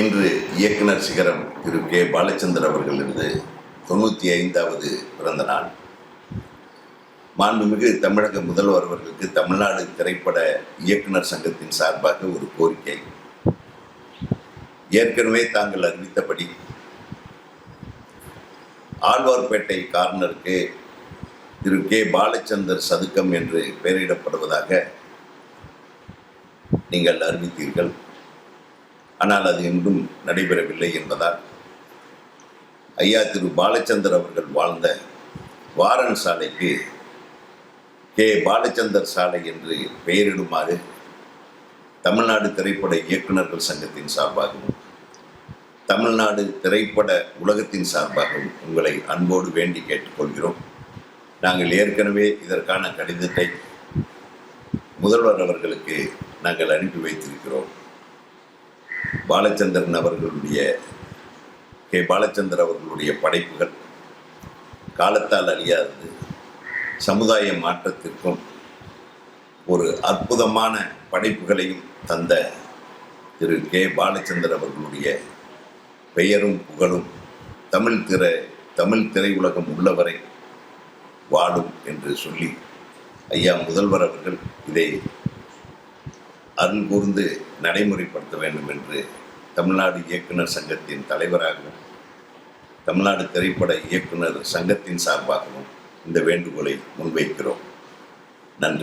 இன்று இயக்குனர் சிகரம் திரு கே. பாலச்சந்தர் அவர்களது தொண்ணூற்றி ஐந்தாவது பிறந்த நாள். மாண்புமிகு தமிழக முதல்வர் அவர்களுக்கு தமிழ்நாடு திரைப்பட இயக்குனர் சங்கத்தின் சார்பாக ஒரு கோரிக்கை. ஏற்கனவே தாங்கள் அறிவித்தபடி ஆழ்வார்பேட்டை கார்னருக்கு திரு கே. பாலச்சந்தர் சதுக்கம் என்று பெயரிடப்படுவதாக நீங்கள் அறிவித்தீர்கள். ஆனால் அது என்றும் நடைபெறவில்லை என்பதால் ஐயா திரு பாலச்சந்தர் அவர்கள் வாழ்ந்த வாரன் சாலைக்கு கே. பாலச்சந்தர் சாலை என்று பெயரிடுமாறு தமிழ்நாடு திரைப்பட இயக்குநர்கள் சங்கத்தின் சார்பாகவும் தமிழ்நாடு திரைப்பட உலகத்தின் சார்பாகவும் உங்களை அன்போடு வேண்டி கேட்டுக்கொள்கிறோம். நாங்கள் ஏற்கனவே இதற்கான கடிதத்தை முதல்வர் அவர்களுக்கு நாங்கள் அனுப்பி வைத்திருக்கிறோம். பாலச்சந்திரன் அவர்களுடைய கே. பாலச்சந்தர் அவர்களுடைய படைப்புகள் காலத்தால் அழியாதது. சமுதாய மாற்றத்திற்கும் ஒரு அற்புதமான படைப்புகளையும் தந்த திரு. கே. பாலச்சந்தர் அவர்களுடைய பெயரும் புகழும் தமிழ் திரை தமிழ் திரையுலகம் உள்ளவரை வாடும் என்று சொல்லி ஐயா முதல்வர் அவர்கள் இதை அருள் கூர்ந்து நடைமுறைப்படுத்த வேண்டும் என்று தமிழ்நாடு இயக்குனர் சங்கத்தின் தலைவராகவும் தமிழ்நாடு திரைப்பட இயக்குனர் சங்கத்தின் சார்பாகவும் இந்த வேண்டுகோளை முன்வைக்கிறோம். நன்றி.